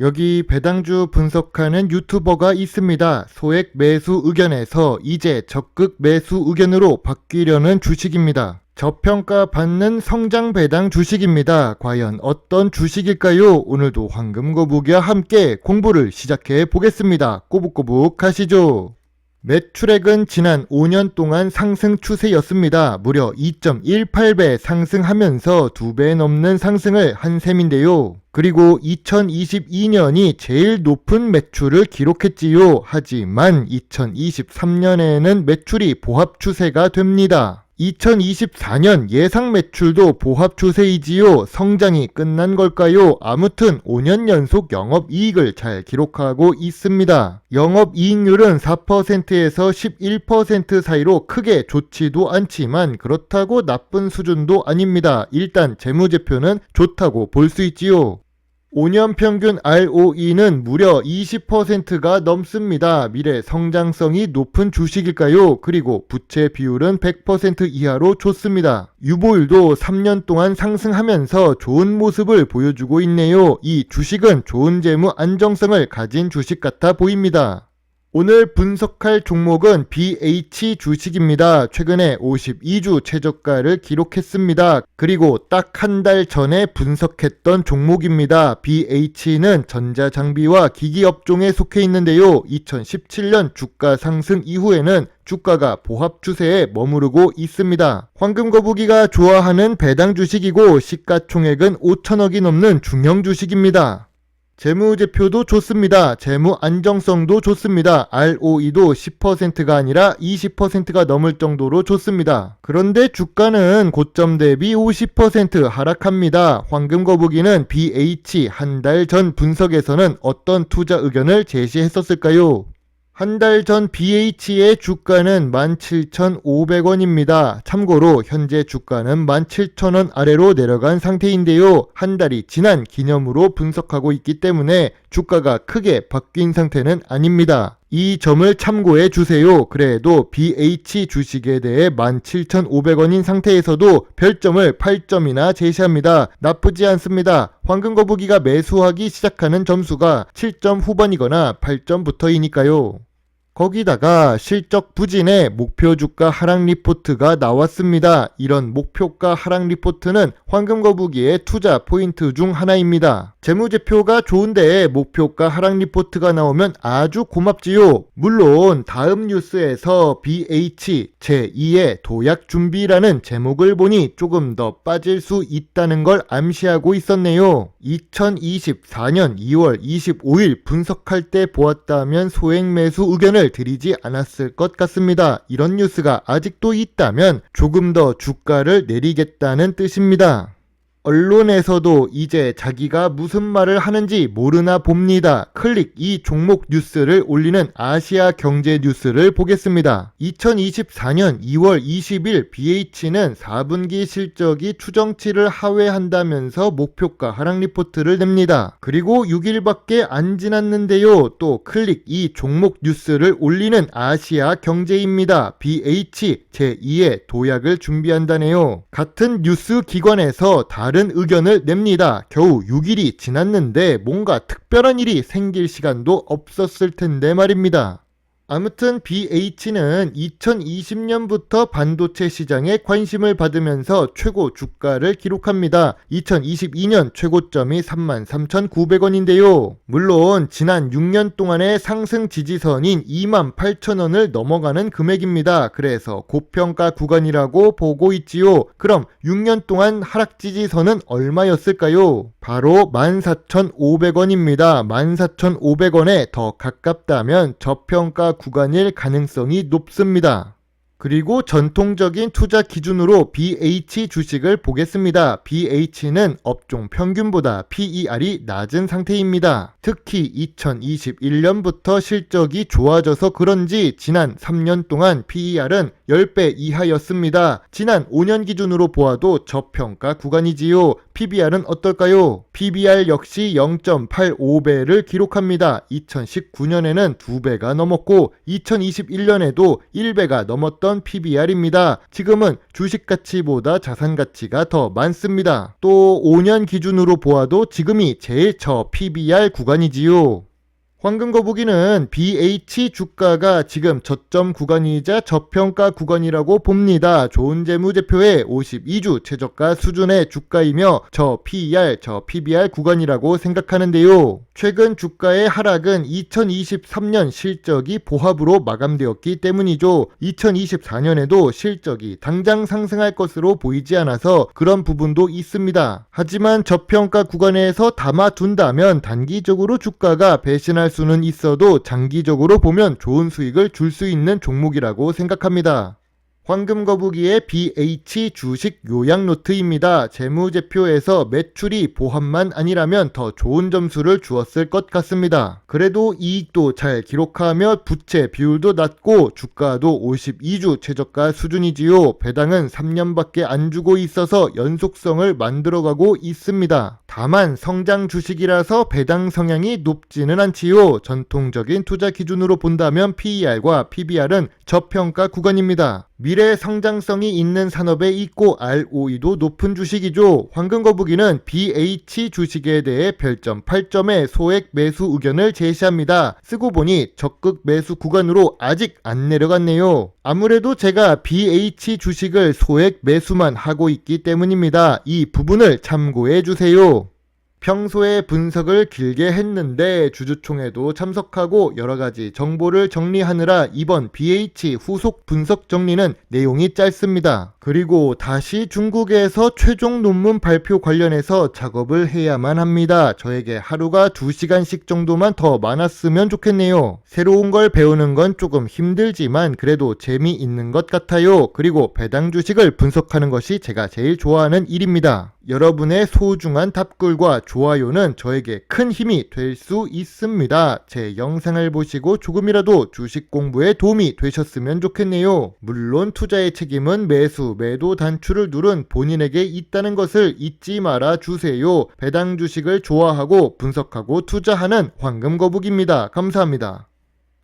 여기 배당주 분석하는 유튜버가 있습니다. 소액 매수 의견에서 이제 적극 매수 의견으로 바뀌려는 주식입니다. 저평가 받는 성장 배당 주식입니다. 과연 어떤 주식일까요? 오늘도 황금 거북이와 함께 공부를 시작해 보겠습니다. 꼬북꼬북 하시죠. 매출액은 지난 5년 동안 상승 추세였습니다. 무려 2.18배 상승하면서 2배 넘는 상승을 한 셈인데요. 그리고 2022년이 제일 높은 매출을 기록했지요. 하지만 2023년에는 매출이 보합 추세가 됩니다. 2024년 예상 매출도 보합 추세이지요. 성장이 끝난 걸까요? 아무튼 5년 연속 영업 이익을 잘 기록하고 있습니다. 영업 이익률은 4%에서 11% 사이로 크게 좋지도 않지만 그렇다고 나쁜 수준도 아닙니다. 일단 재무제표는 좋다고 볼 수 있지요. 5년 평균 ROE는 무려 20%가 넘습니다. 미래 성장성이 높은 주식일까요? 그리고 부채 비율은 100% 이하로 좋습니다. 유보율도 3년 동안 상승하면서 좋은 모습을 보여주고 있네요. 이 주식은 좋은 재무 안정성을 가진 주식 같아 보입니다. 오늘 분석할 종목은 BH 주식입니다. 최근에 52주 최저가를 기록했습니다. 그리고 딱 한 달 전에 분석했던 종목입니다. BH는 전자장비와 기기업종에 속해 있는데요. 2017년 주가 상승 이후에는 주가가 보합 추세에 머무르고 있습니다. 황금거북이가 좋아하는 배당 주식이고 시가총액은 5천억이 넘는 중형 주식입니다. 재무제표도 좋습니다. 재무 안정성도 좋습니다. ROE도 10%가 아니라 20%가 넘을 정도로 좋습니다. 그런데 주가는 고점 대비 50% 하락합니다. 황금거북이는 BH 한 달 전 분석에서는 어떤 투자 의견을 제시했었을까요? 한 달 전 BH의 주가는 17,500원입니다. 참고로 현재 주가는 17,000원 아래로 내려간 상태인데요. 한 달이 지난 기념으로 분석하고 있기 때문에 주가가 크게 바뀐 상태는 아닙니다. 이 점을 참고해 주세요. 그래도 BH 주식에 대해 17,500원인 상태에서도 별점을 8점이나 제시합니다. 나쁘지 않습니다. 황금거북이가 매수하기 시작하는 점수가 7점 후반이거나 8점부터이니까요. 거기다가 실적 부진의 목표 주가 하락 리포트가 나왔습니다. 이런 목표가 하락 리포트는 황금 거북이의 투자 포인트 중 하나입니다. 재무제표가 좋은데 목표가 하락 리포트가 나오면 아주 고맙지요. 물론 다음 뉴스에서 BH 제2의 도약 준비라는 제목을 보니 조금 더 빠질 수 있다는 걸 암시하고 있었네요. 2024년 2월 25일 분석할 때 보았다면 소액 매수 의견을 드리지 않았을 것 같습니다. 이런 뉴스가 아직도 있다면 조금 더 주가를 내리겠다는 뜻입니다. 언론에서도 이제 자기가 무슨 말을 하는지 모르나 봅니다. 클릭 이 종목 뉴스를 올리는 아시아 경제 뉴스를 보겠습니다. 2024년 2월 20일 BH는 4분기 실적이 추정치를 하회한다면서 목표가 하락 리포트를 냅니다. 그리고 6일밖에 안 지났는데요. 또 클릭 이 종목 뉴스를 올리는 아시아 경제입니다. BH 제2의 도약을 준비한다네요. 같은 뉴스 기관에서 다른 의견을 냅니다. 겨우 6일이 지났는데 뭔가 특별한 일이 생길 시간도 없었을 텐데 말입니다. 아무튼 BH는 2020년부터 반도체 시장에 관심을 받으면서 최고 주가를 기록합니다. 2022년 최고점이 33,900원인데요. 물론 지난 6년 동안의 상승 지지선인 28,000원을 넘어가는 금액입니다. 그래서 고평가 구간이라고 보고 있지요. 그럼 6년 동안 하락 지지선은 얼마였을까요? 바로 14,500원입니다. 14,500원에 더 가깝다면 저평가 구간일 가능성이 높습니다. 그리고 전통적인 투자 기준으로 BH 주식을 보겠습니다. BH는 업종 평균보다 PER이 낮은 상태입니다. 특히 2021년부터 실적이 좋아져서 그런지 지난 3년 동안 PER은 10배 이하였습니다. 지난 5년 기준으로 보아도 저평가 구간이지요. PBR은 어떨까요? PBR 역시 0.85배를 기록합니다. 2019년에는 2배가 넘었고 2021년에도 1배가 넘었던 PBR입니다. 지금은 주식 가치보다 자산 가치가 더 많습니다. 또 5년 기준으로 보아도 지금이 제일 저 PBR 구간이지요. 황금 거북이는 BH 주가가 지금 저점 구간이자 저평가 구간이라고 봅니다. 좋은 재무제표의 52주 최저가 수준의 주가이며 저 PER, 저 PBR 구간이라고 생각하는데요. 최근 주가의 하락은 2023년 실적이 보합으로 마감되었기 때문이죠. 2024년에도 실적이 당장 상승할 것으로 보이지 않아서 그런 부분도 있습니다. 하지만 저평가 구간에서 담아둔다면 단기적으로 주가가 배신할 수는 있어도 장기적으로 보면 좋은 수익을 줄 수 있는 종목이라고 생각합니다. 황금 거북이의 BH 주식 요약 노트입니다. 재무제표에서 매출이 보합만 아니라면 더 좋은 점수를 주었을 것 같습니다. 그래도 이익도 잘 기록하며 부채 비율도 낮고 주가도 52주 최저가 수준이지요. 배당은 3년밖에 안 주고 있어서 연속성을 만들어가고 있습니다. 다만 성장 주식이라서 배당 성향이 높지는 않지요. 전통적인 투자 기준으로 본다면 PER과 PBR은 저평가 구간입니다. 미래 성장성이 있는 산업에 있고 ROE도 높은 주식이죠. 황금거북이는 BH 주식에 대해 별점 8점의 소액 매수 의견을 제시합니다. 쓰고 보니 적극 매수 구간으로 아직 안 내려갔네요. 아무래도 제가 BH 주식을 소액 매수만 하고 있기 때문입니다. 이 부분을 참고해 주세요. 평소에 분석을 길게 했는데 주주총회도 참석하고 여러 가지 정보를 정리하느라 이번 BH 후속 분석 정리는 내용이 짧습니다. 그리고 다시 중국에서 최종 논문 발표 관련해서 작업을 해야만 합니다. 저에게 하루가 2시간씩 정도만 더 많았으면 좋겠네요. 새로운 걸 배우는 건 조금 힘들지만 그래도 재미있는 것 같아요. 그리고 배당 주식을 분석하는 것이 제가 제일 좋아하는 일입니다. 여러분의 소중한 답글과 좋아요는 저에게 큰 힘이 될 수 있습니다. 제 영상을 보시고 조금이라도 주식 공부에 도움이 되셨으면 좋겠네요. 물론 투자의 책임은 매수, 매도 단추를 누른 본인에게 있다는 것을 잊지 말아 주세요. 배당 주식을 좋아하고 분석하고 투자하는 황금 거북입니다. 감사합니다.